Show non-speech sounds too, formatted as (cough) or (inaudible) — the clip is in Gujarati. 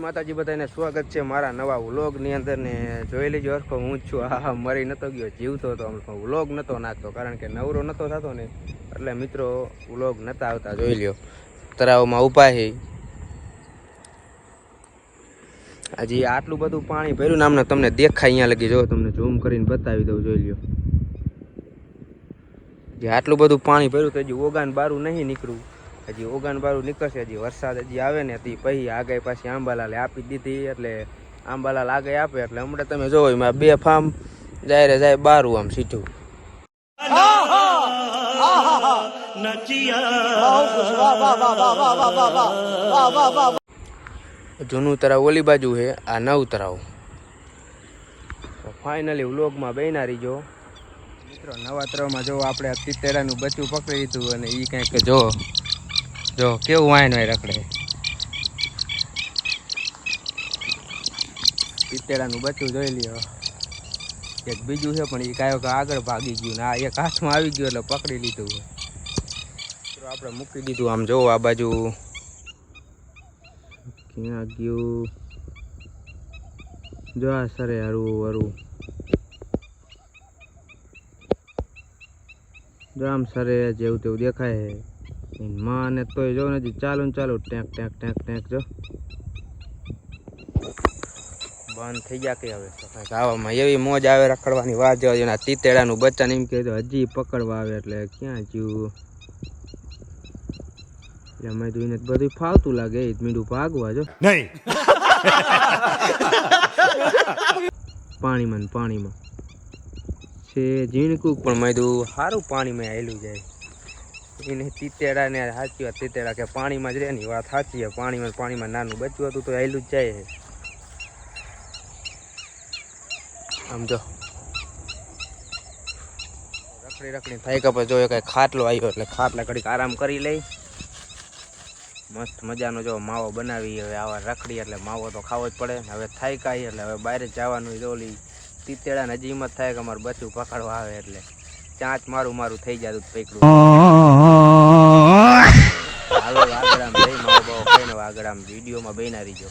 માતાજી બધાને સ્વાગત છે મારા નવા વ્લોગની અંદર ને જોઈ લેજો હરખો, હું છું. હા મરી નતો ગયો, જીવતો હતો પણ વ્લોગ નતો નાખતો, કારણ કે નવરો નતો થતો ને, એટલે મિત્રો વ્લોગ નતા આવતા, જોઈ લ્યો. તળાવમાં છે હજી આટલું બધું પાણી ભર્યું ને આમને તમને દેખાય અહીંયા લગી. જો, તમને ઝૂમ કરીને બતાવી દઉં, જોઈ લ્યો. જે આટલું બધું પાણી ભર્યું તો હજી ઓગાન બારું નહીં નીકળ્યું. હજી ઓગાન બારું નીકળશે, હજી વરસાદ હજી આવે ને તે પછી આગળ પાછી આંબાલાલે આપી દીધી, એટલે આંબાલાલ આગળ આપે, એટલે હમણાં તમે જોવો એમાં બે ફાર્મ જાય રે જાય બારું આમ સીઠું જૂનું તરાવ ઓલી બાજુ છે, આ નવ તરાવ ફાઇનલી વ્લોગમાં બેના રહીજો. મિત્રો, નવા તરાવમાં જો આપણે આ તિતેડાનું બચ્ચું પકડી લીધું અને એ કંઈક જો જો, કેવું વાયન હોય રખડે? તિતેડાનું બચ્ચું જોઈ લ્યો. એક બીજું છે, પણ એ કાયો આગળ ભાગી ગયું ને આ એક હાથમાં આવી ગયું એટલે પકડી લીધું આપણે મૂકી દીધું આમ જોવો આ બાજુ ક્યાં ગયું? જો, આ સરે હરવું હરવું. જો, આમ સરે જેવું તેવું દેખાય છે એની માં ને તોય જો નથી ચાલુ ને ચાલુ. ટેક ટેક ટેક ટેક જો. બંધ થઈ ગયા કે હવે? આવામાં એવી મોજ આવે રખડવાની વાત જો એના તીતેડાનું બચ્ચાને એમ કહે તો હજી પકડવા આવે એટલે ક્યાં જીવું? એટલે મેં તો બધું ફાવતું લાગે એ જ મીંડું ભાગવા જો. નહીં. પાણીમાં ને પાણીમાં. છે ઝીણકું પણ મેં સારું પાણીમાં આવેલું જાય. એને તીતેડા ને સાચી વાત, તીતેડા કે પાણીમાં જ રહે ને વાત સાચી પાણીમાં પાણીમાં નાનું બચ્યું હતું તો આયલું જ જાય આમ જો. રખડી રખડી થાય કે જો કઈ ખાટલો આવ્યો એટલે ખાટલા ઘડીક આરામ કરી લઈ. મસ્ત મજાનો જો માવો બનાવી હવે આવા રખડી એટલે માવો તો ખાવો જ પડે હવે થાય કાંઈ એટલે હવે બહાર જવાનું ઓલી તીતેડા ને હજી હિંમત થાય કે અમારું બચ્યું પકડવા આવે એટલે. ચાંચ મારું મારું થઈ જતું પેકડું (laughs) હાલો આગળ આમ જઈ માવો બાવો ખાઈને આગળ આમ વિડીયોમાં બેના રહીજો.